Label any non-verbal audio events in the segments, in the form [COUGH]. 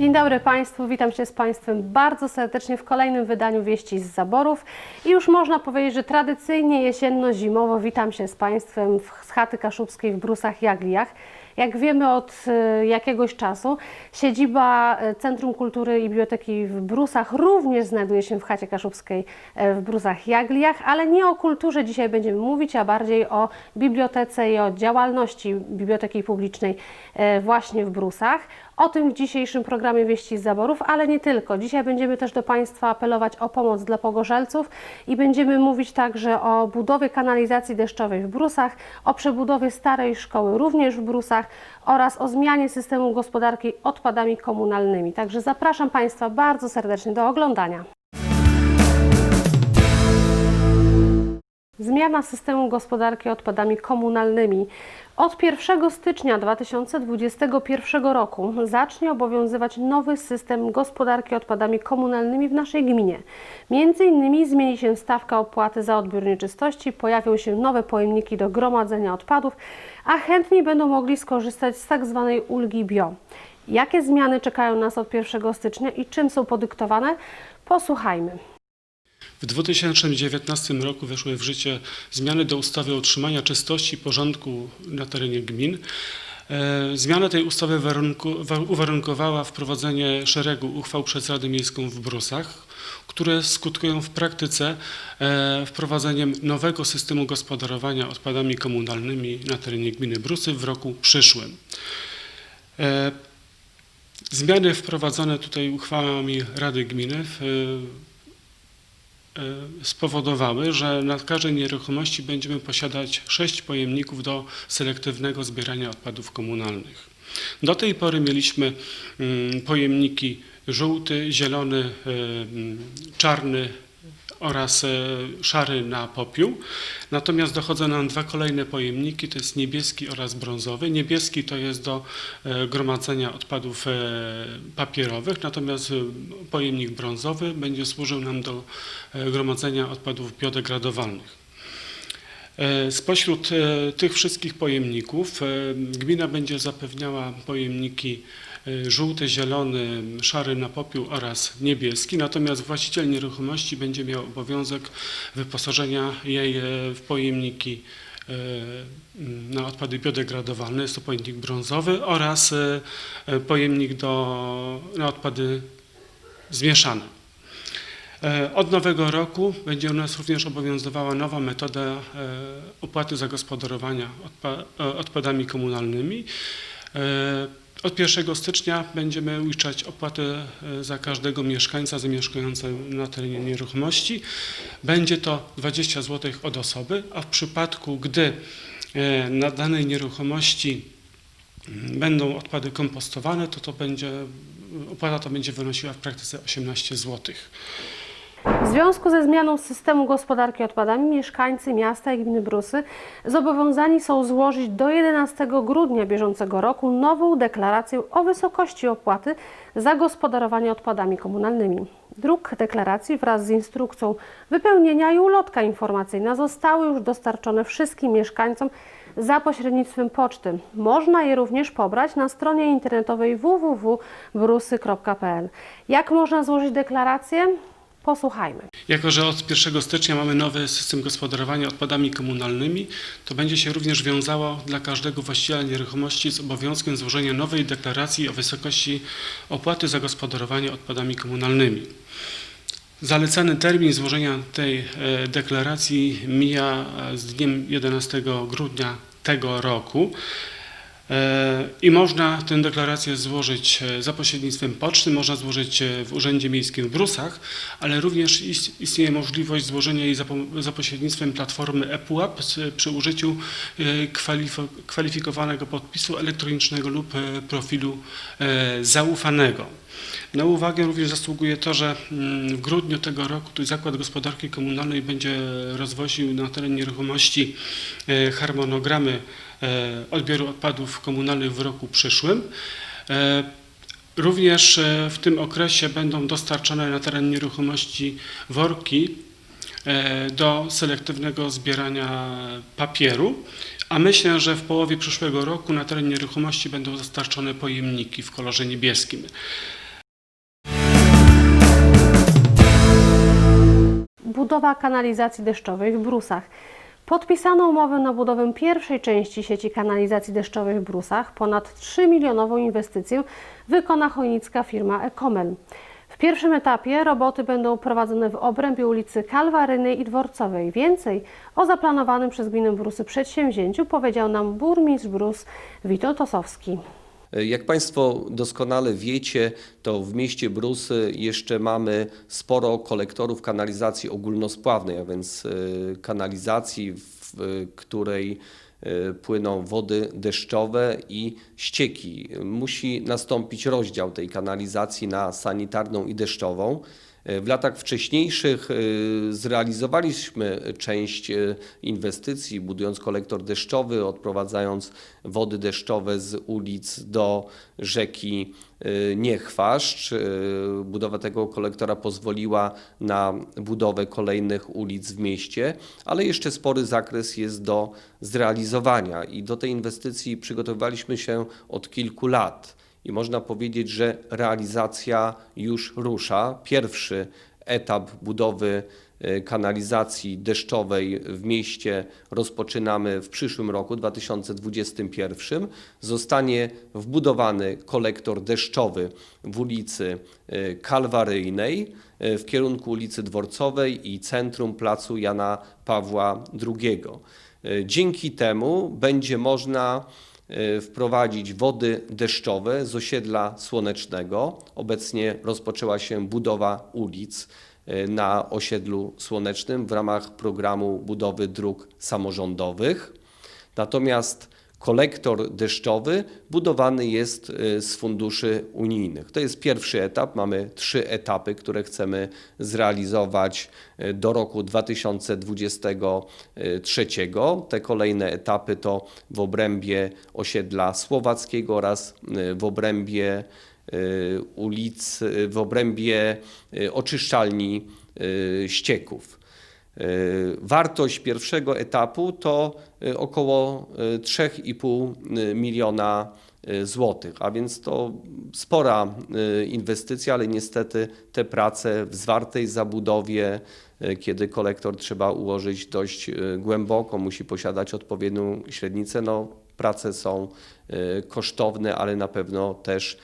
Dzień dobry Państwu, witam się z Państwem bardzo serdecznie w kolejnym wydaniu Wieści z Zaborów. I już można powiedzieć, że tradycyjnie jesienno-zimowo witam się z Państwem z chaty kaszubskiej w Brusach Jagliach. Jak wiemy od e, jakiegoś czasu, siedziba e, Centrum Kultury i Biblioteki w Brusach również znajduje się w chacie kaszubskiej e, w Brusach Jagliach, ale nie o kulturze dzisiaj będziemy mówić, a bardziej o bibliotece i o działalności Biblioteki Publicznej właśnie w Brusach. O tym w dzisiejszym programie Wieści z Zaborów, ale nie tylko. Dzisiaj będziemy też do Państwa apelować o pomoc dla pogorzelców i będziemy mówić także o budowie kanalizacji deszczowej w Brusach, o przebudowie starej szkoły również w Brusach oraz o zmianie systemu gospodarki odpadami komunalnymi. Także zapraszam Państwa bardzo serdecznie do oglądania. Zmiana systemu gospodarki odpadami komunalnymi. Od 1 stycznia 2021 roku zacznie obowiązywać nowy system gospodarki odpadami komunalnymi w naszej gminie. Między innymi zmieni się stawka opłaty za odbiór nieczystości, pojawią się nowe pojemniki do gromadzenia odpadów, a chętni będą mogli skorzystać z tak zwanej ulgi bio. Jakie zmiany czekają nas od 1 stycznia i czym są podyktowane? Posłuchajmy. W 2019 roku weszły w życie zmiany do ustawy o utrzymaniu czystości i porządku na terenie gmin. E, Zmiana tej ustawy uwarunkowała wprowadzenie szeregu uchwał przez Radę Miejską w Brusach, które skutkują w praktyce e, wprowadzeniem nowego systemu gospodarowania odpadami komunalnymi na terenie gminy Brusy w roku przyszłym. E, Zmiany wprowadzone tutaj uchwałami Rady Gminy w, spowodowały, że na każdej nieruchomości będziemy posiadać sześć pojemników do selektywnego zbierania odpadów komunalnych. Do tej pory mieliśmy mm, pojemniki żółty, zielony, e, mm, czarny oraz e, szary na popiół. Natomiast dochodzą nam dwa kolejne pojemniki, to jest niebieski oraz brązowy. Niebieski to jest do e, gromadzenia odpadów e, papierowych, natomiast pojemnik brązowy będzie służył nam do gromadzenia odpadów biodegradowalnych. Spośród tych wszystkich pojemników gmina będzie zapewniała pojemniki żółty, zielony, szary na popiół oraz niebieski, natomiast właściciel nieruchomości będzie miał obowiązek wyposażenia jej e, w pojemniki e, na odpady biodegradowalne, jest to pojemnik brązowy oraz e, pojemnik do, na odpady zmieszane. Od nowego roku będzie u nas również obowiązywała nowa metoda opłaty zagospodarowania odpa- odpadami komunalnymi. Od 1 stycznia będziemy uiszczać opłatę e, za każdego mieszkańca zamieszkującego na terenie nieruchomości. Będzie to 20 zł od osoby, a w przypadku, gdy e, na danej nieruchomości mm, będą odpady kompostowane, to to będzie, opłata to będzie wynosiła w praktyce 18 złotych. W związku ze zmianą systemu gospodarki odpadami mieszkańcy miasta i gminy Brusy zobowiązani są złożyć do 11 grudnia bieżącego roku nową deklarację o wysokości opłaty za gospodarowanie odpadami komunalnymi. Druk deklaracji wraz z instrukcją wypełnienia i ulotka informacyjna zostały już dostarczone wszystkim mieszkańcom za pośrednictwem poczty. Można je również pobrać na stronie internetowej www.brusy.pl. Jak można złożyć deklarację? Posłuchajmy. Jako, że od 1 stycznia mamy nowy system gospodarowania odpadami komunalnymi, to będzie się również wiązało dla każdego właściciela nieruchomości z obowiązkiem złożenia nowej deklaracji o wysokości opłaty za gospodarowanie odpadami komunalnymi. Zalecany termin złożenia tej e, deklaracji mija z dniem 11 grudnia tego roku. E, I można tę deklarację złożyć e, za pośrednictwem poczty, można złożyć e, w Urzędzie Miejskim w Brusach, ale również is- istnieje możliwość złożenia jej za, po- za pośrednictwem platformy ePUAP przy użyciu kwalifikowanego podpisu elektronicznego lub profilu zaufanego. Na uwagę również zasługuje to, że mm, w grudniu tego roku Zakład Gospodarki Komunalnej będzie rozwoził na teren nieruchomości harmonogramy E, odbioru odpadów komunalnych w roku przyszłym. E, również e, w tym okresie będą dostarczane na teren nieruchomości worki do selektywnego zbierania papieru, a myślę, że w połowie przyszłego roku na teren nieruchomości będą dostarczone pojemniki w kolorze niebieskim. Budowa kanalizacji deszczowej w brusach. Podpisano umowę na budowę pierwszej części sieci kanalizacji deszczowej w Brusach. Ponad 3 milionową inwestycję wykona chojnicka firma Ekomel. W pierwszym etapie roboty będą prowadzone w obrębie ulicy Kalwarynej i Dworcowej. Więcej o zaplanowanym przez gminę Brusy przedsięwzięciu powiedział nam burmistrz Brus Witold Osowski. Jak Państwo doskonale wiecie, to w mieście Brusy jeszcze mamy sporo kolektorów kanalizacji ogólnospławnej, a więc e, kanalizacji, w której e, płyną wody deszczowe i ścieki. Musi nastąpić rozdział tej kanalizacji na sanitarną i deszczową. W latach wcześniejszych y, zrealizowaliśmy część y, inwestycji, budując kolektor deszczowy, odprowadzając wody deszczowe z ulic do rzeki Niechwaszcz. Budowa tego kolektora pozwoliła na budowę kolejnych ulic w mieście, ale jeszcze spory zakres jest do zrealizowania i do tej inwestycji przygotowywaliśmy się od kilku lat. I można powiedzieć, że realizacja już rusza. Pierwszy etap budowy e, kanalizacji deszczowej w mieście rozpoczynamy w przyszłym roku, 2021. Zostanie wbudowany kolektor deszczowy w ulicy e, Kalwaryjnej e, w kierunku ulicy Dworcowej i centrum placu Jana Pawła II. Dzięki temu będzie można wprowadzić wody deszczowe z osiedla słonecznego. Obecnie rozpoczęła się budowa ulic e, na osiedlu słonecznym w ramach programu budowy dróg samorządowych. Natomiast kolektor deszczowy budowany jest e, z funduszy unijnych. To jest pierwszy etap. Mamy trzy etapy, które chcemy zrealizować e, do roku 2023. Te kolejne etapy to w obrębie osiedla słowackiego oraz e, w obrębie ulic, w obrębie oczyszczalni ścieków. E, Wartość pierwszego etapu to e, około e, 3,5 miliona e, złotych, a więc to spora inwestycja, ale niestety te prace w zwartej zabudowie, kiedy kolektor trzeba ułożyć dość głęboko, musi posiadać odpowiednią średnicę, no prace są kosztowne, ale na pewno też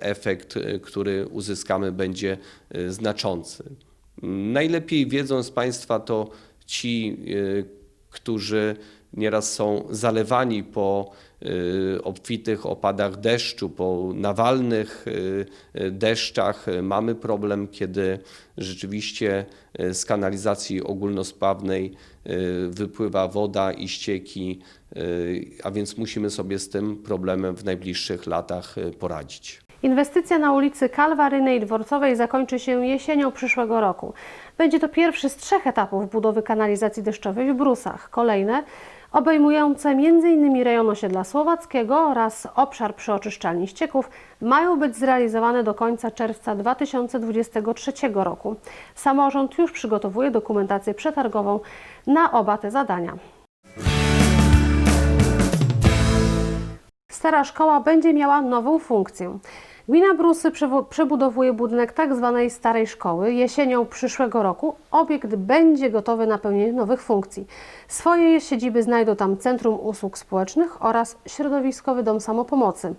efekt, który uzyskamy będzie znaczący. Najlepiej wiedzą z Państwa to ci, y, którzy nieraz są zalewani po y, obfitych opadach deszczu, po nawalnych y, deszczach. Mamy problem, kiedy rzeczywiście z kanalizacji ogólnosprawnej wypływa woda i ścieki, a więc musimy sobie z tym problemem w najbliższych latach poradzić. Inwestycja na ulicy Kalwarynej i Dworcowej zakończy się jesienią przyszłego roku. Będzie to pierwszy z trzech etapów budowy kanalizacji deszczowej w Brusach. Kolejne obejmujące m.in. rejon osiedla Słowackiego oraz obszar przy oczyszczalni ścieków mają być zrealizowane do końca czerwca 2023 roku. Samorząd już przygotowuje dokumentację przetargową na oba te zadania. Stara szkoła będzie miała nową funkcję. Gmina Brusy przebudowuje budynek tzw. starej szkoły. Jesienią przyszłego roku obiekt będzie gotowy na pełnienie nowych funkcji. Swoje siedziby znajdą tam Centrum Usług Społecznych oraz Środowiskowy Dom Samopomocy.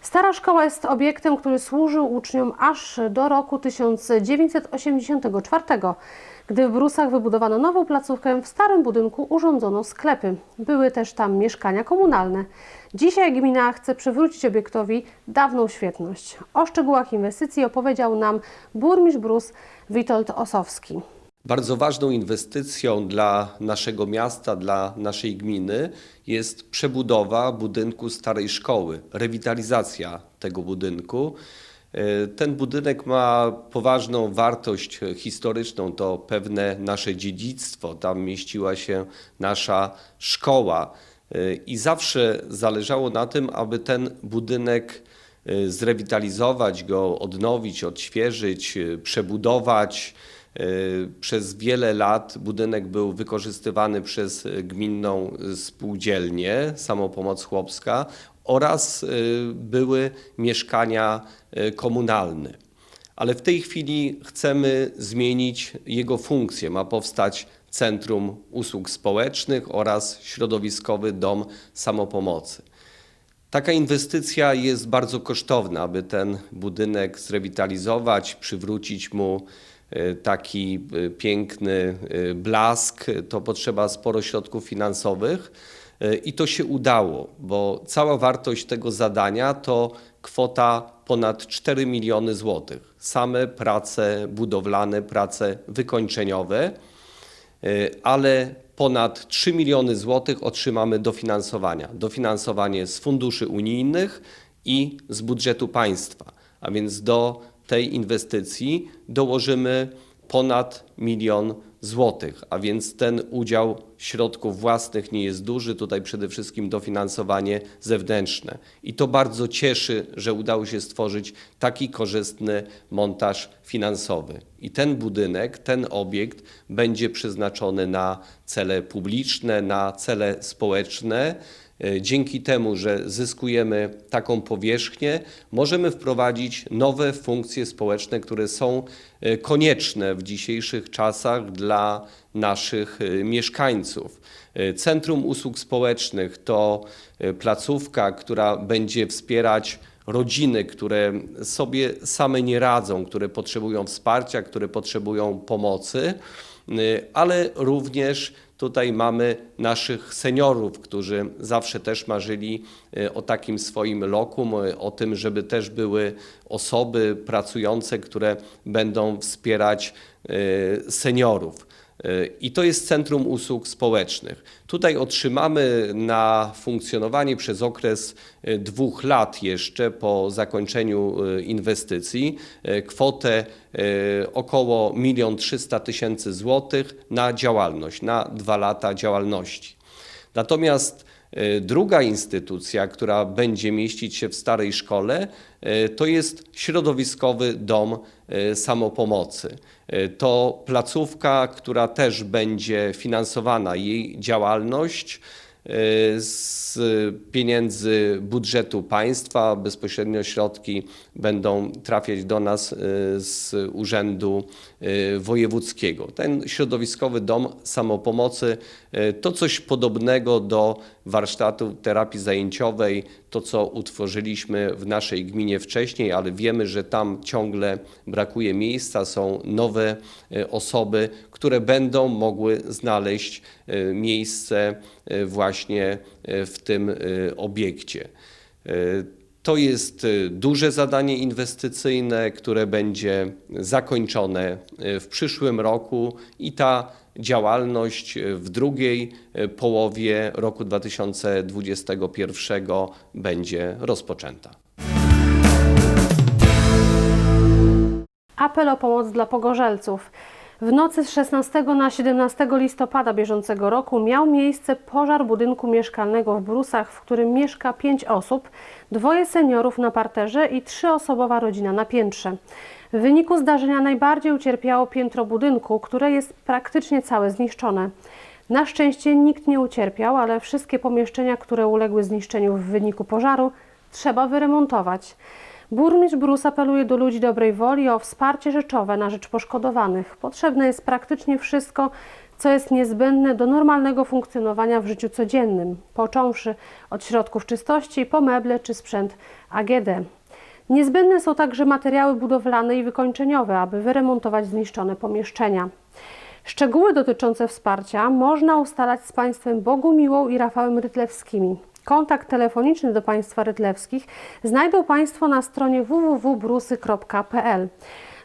Stara szkoła jest obiektem, który służył uczniom aż do roku 1984, gdy w Brusach wybudowano nową placówkę, w starym budynku urządzono sklepy. Były też tam mieszkania komunalne. Dzisiaj gmina chce przywrócić obiektowi dawną świetność. O szczegółach inwestycji opowiedział nam burmistrz Brus Witold Osowski. Bardzo ważną inwestycją dla naszego miasta, dla naszej gminy jest przebudowa budynku starej szkoły, rewitalizacja tego budynku. E, Ten budynek ma poważną wartość historyczną, to pewne nasze dziedzictwo. Tam mieściła się nasza szkoła E, i zawsze zależało na tym, aby ten budynek e, zrewitalizować go, odnowić, odświeżyć, przebudować. Przez wiele lat budynek był wykorzystywany przez gminną spółdzielnię Samopomoc Chłopska oraz e, były mieszkania e, komunalne. ale w tej chwili chcemy zmienić jego funkcję. Ma powstać Centrum Usług Społecznych oraz Środowiskowy Dom Samopomocy. Taka inwestycja jest bardzo kosztowna, aby ten budynek zrewitalizować, przywrócić mu e, taki piękny blask. To potrzeba sporo środków finansowych i to się udało, bo cała wartość tego zadania to kwota ponad 4 miliony złotych. Same prace budowlane, prace wykończeniowe. Y, ale ponad 3 miliony złotych otrzymamy dofinansowania. Dofinansowanie z funduszy unijnych i z budżetu państwa. A więc do tej inwestycji dołożymy ponad milion złotych, a więc ten udział środków własnych nie jest duży, tutaj przede wszystkim dofinansowanie zewnętrzne. I to bardzo cieszy, że udało się stworzyć taki korzystny montaż finansowy. I ten budynek, ten obiekt będzie przeznaczony na cele publiczne, na cele społeczne. E, Dzięki temu, że zyskujemy taką powierzchnię, możemy wprowadzić nowe funkcje społeczne, które są e, konieczne w dzisiejszych czasach dla naszych e, mieszkańców. E, Centrum Usług Społecznych to e, placówka, która będzie wspierać rodziny, które sobie same nie radzą, które potrzebują wsparcia, które potrzebują pomocy, y, ale również tutaj mamy naszych seniorów, którzy zawsze też marzyli y, o takim swoim lokum, y, o tym, żeby też były osoby pracujące, które będą wspierać y, seniorów. Y, I to jest Centrum Usług Społecznych. Tutaj otrzymamy na funkcjonowanie przez okres y, dwóch lat jeszcze po zakończeniu y, inwestycji y, kwotę y, około 1 300 tysięcy złotych na działalność, na dwa lata działalności. Natomiast druga instytucja, która będzie mieścić się w starej szkole, e, to jest środowiskowy dom e, samopomocy. E, To placówka, która też będzie finansowana, jej działalność e, z pieniędzy budżetu państwa. Bezpośrednio środki będą trafiać do nas e, z Urzędu e, Wojewódzkiego. Ten środowiskowy dom samopomocy e, to coś podobnego do warsztatu terapii zajęciowej, to co utworzyliśmy w naszej gminie wcześniej, ale wiemy, że tam ciągle brakuje miejsca, są nowe e, osoby, które będą mogły znaleźć e, miejsce e, właśnie w tym obiekcie. To jest e, duże zadanie inwestycyjne, które będzie zakończone e, w przyszłym roku i ta działalność e, w drugiej połowie roku 2021 będzie rozpoczęta. Apel o pomoc dla pogorzelców. W nocy z 16 na 17 listopada bieżącego roku miał miejsce pożar budynku mieszkalnego w Brusach, w którym mieszka pięć osób, dwoje seniorów na parterze i trzyosobowa rodzina na piętrze. W wyniku zdarzenia najbardziej ucierpiało piętro budynku, które jest praktycznie całe zniszczone. Na szczęście nikt nie ucierpiał, ale wszystkie pomieszczenia, które uległy zniszczeniu w wyniku pożaru, trzeba wyremontować. Burmistrz Brus apeluje do ludzi dobrej woli o wsparcie rzeczowe na rzecz poszkodowanych. Potrzebne jest praktycznie wszystko, co jest niezbędne do normalnego funkcjonowania w życiu codziennym, począwszy od środków czystości po meble czy sprzęt AGD. Niezbędne są także materiały budowlane i wykończeniowe, aby wyremontować zniszczone pomieszczenia. Szczegóły dotyczące wsparcia można ustalać z Państwem Bogumiłą i Rafałem Rytlewskimi. Kontakt telefoniczny do Państwa Rytlewskich znajdą Państwo na stronie www.brusy.pl.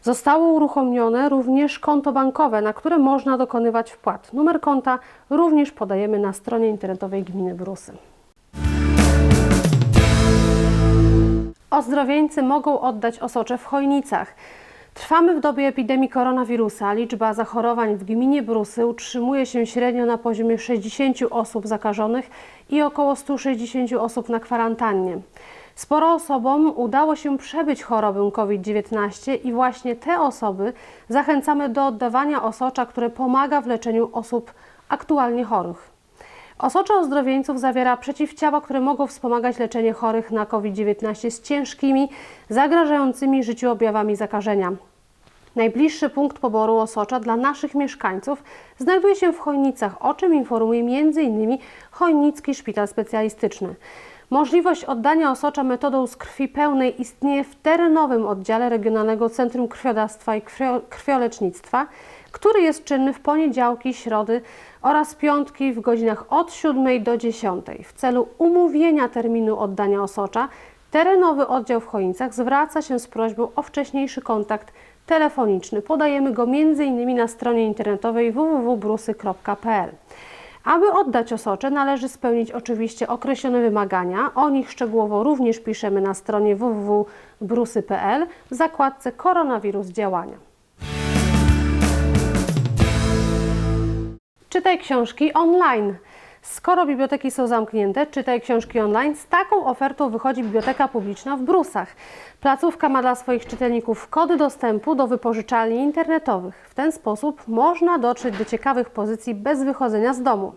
Zostało uruchomione również konto bankowe, na które można dokonywać wpłat. Numer konta również podajemy na stronie internetowej gminy Brusy. Ozdrowieńcy mogą oddać osocze w Chojnicach. Trwamy w dobie epidemii koronawirusa. Liczba zachorowań w gminie Brusy utrzymuje się średnio na poziomie 60 osób zakażonych i około 160 osób na kwarantannie. Sporo osobom udało się przebyć chorobę COVID-19 i właśnie te osoby zachęcamy do oddawania osocza, które pomaga w leczeniu osób aktualnie chorych. Osocza ozdrowieńców zawiera przeciwciała, które mogą wspomagać leczenie chorych na COVID-19 z ciężkimi, zagrażającymi życiu objawami zakażenia. Najbliższy punkt poboru osocza dla naszych mieszkańców znajduje się w Chojnicach, o czym informuje m.in. Chojnicki Szpital Specjalistyczny. Możliwość oddania osocza metodą z krwi pełnej istnieje w terenowym oddziale Regionalnego Centrum Krwiodawstwa i Krwio- Krwiolecznictwa, który jest czynny w poniedziałki, środy oraz piątki w godzinach od 7 do 10. W celu umówienia terminu oddania osocza terenowy oddział w Chojnicach zwraca się z prośbą o wcześniejszy kontakt telefoniczny. Podajemy go m.in. na stronie internetowej www.brusy.pl. Aby oddać osocze, należy spełnić oczywiście określone wymagania. O nich szczegółowo również piszemy na stronie www.brusy.pl w zakładce Koronawirus działania. Czytaj książki online. Skoro biblioteki są zamknięte, czytaj książki online. Z taką ofertą wychodzi Biblioteka Publiczna w Brusach. Placówka ma dla swoich czytelników kody dostępu do wypożyczalni internetowych. W ten sposób można dotrzeć do ciekawych pozycji bez wychodzenia z domu.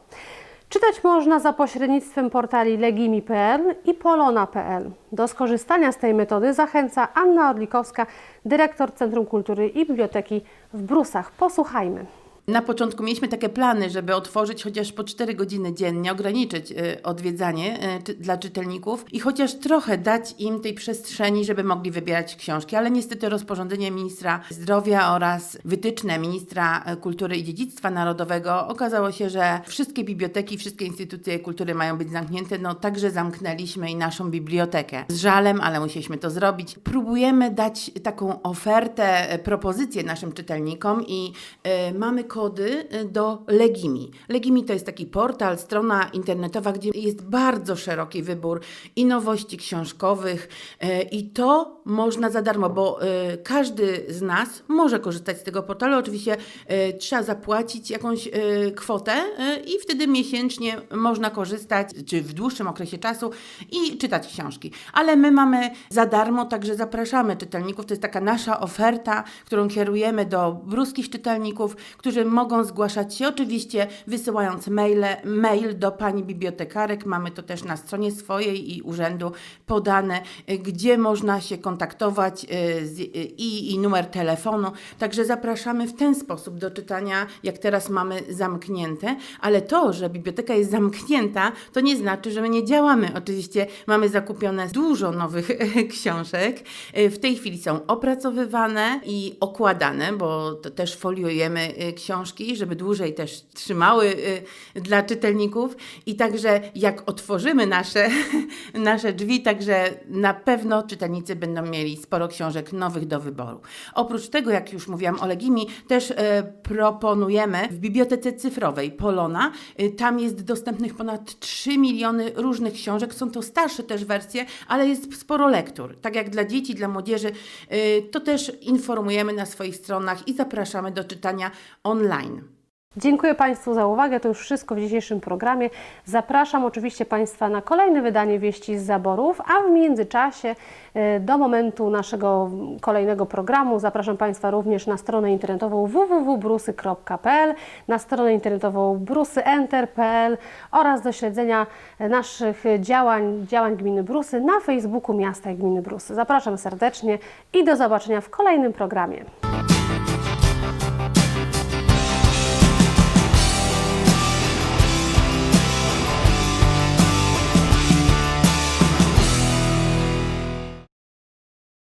Czytać można za pośrednictwem portali legimi.pl i polona.pl. Do skorzystania z tej metody zachęca Anna Orlikowska, dyrektor Centrum Kultury i Biblioteki w Brusach. Posłuchajmy. Na początku mieliśmy takie plany, żeby otworzyć chociaż po 4 godziny dziennie, ograniczyć y, odwiedzanie y, dla czytelników i chociaż trochę dać im tej przestrzeni, żeby mogli wybierać książki, ale niestety rozporządzenie ministra zdrowia oraz wytyczne ministra y, kultury i dziedzictwa narodowego okazało się, że wszystkie biblioteki, wszystkie instytucje kultury mają być zamknięte, no także zamknęliśmy i naszą bibliotekę. Z żalem, ale musieliśmy to zrobić. Próbujemy dać taką ofertę, propozycję naszym czytelnikom i y, mamy kody y, do Legimi. Legimi to jest taki portal, strona internetowa, gdzie jest bardzo szeroki wybór i nowości książkowych y, i to można za darmo, bo y, każdy z nas może korzystać z tego portalu. Oczywiście trzeba zapłacić jakąś kwotę i wtedy miesięcznie można korzystać, czy w dłuższym okresie czasu i czytać książki. Ale my mamy za darmo, także zapraszamy czytelników. To jest taka nasza oferta, którą kierujemy do bruskich czytelników, którzy mogą zgłaszać się oczywiście wysyłając maile, mail do pani bibliotekarek. Mamy to też na stronie swojej i urzędu podane, gdzie można się kontaktować y, z, y, i, i numer telefonu. Także zapraszamy w ten sposób do czytania, jak teraz mamy zamknięte, ale to, że biblioteka jest zamknięta, to nie znaczy, że my nie działamy. Oczywiście mamy zakupione dużo nowych [LAUGHS] książek. Y, W tej chwili są opracowywane i okładane, bo też foliujemy y, książki, żeby dłużej też trzymały y, dla czytelników. I także jak otworzymy nasze, [LAUGHS] nasze drzwi, także na pewno czytelnicy będą mieli sporo książek nowych do wyboru. Oprócz tego, jak już mówiłam o Legimi, też e, proponujemy w bibliotece cyfrowej Polona. E, tam jest dostępnych ponad 3 miliony różnych książek. Są to starsze też wersje, ale jest sporo lektur. Tak jak dla dzieci, dla młodzieży, e, to też informujemy na swoich stronach i zapraszamy do czytania online. Dziękuję Państwu za uwagę. To już wszystko w dzisiejszym programie. Zapraszam oczywiście Państwa na kolejne wydanie Wieści z Zaborów, a w międzyczasie e, do momentu naszego kolejnego programu zapraszam Państwa również na stronę internetową www.brusy.pl, na stronę internetową brusyenter.pl oraz do śledzenia naszych działań, działań Gminy Brusy na Facebooku Miasta i Gminy Brusy. Zapraszam serdecznie i do zobaczenia w kolejnym programie.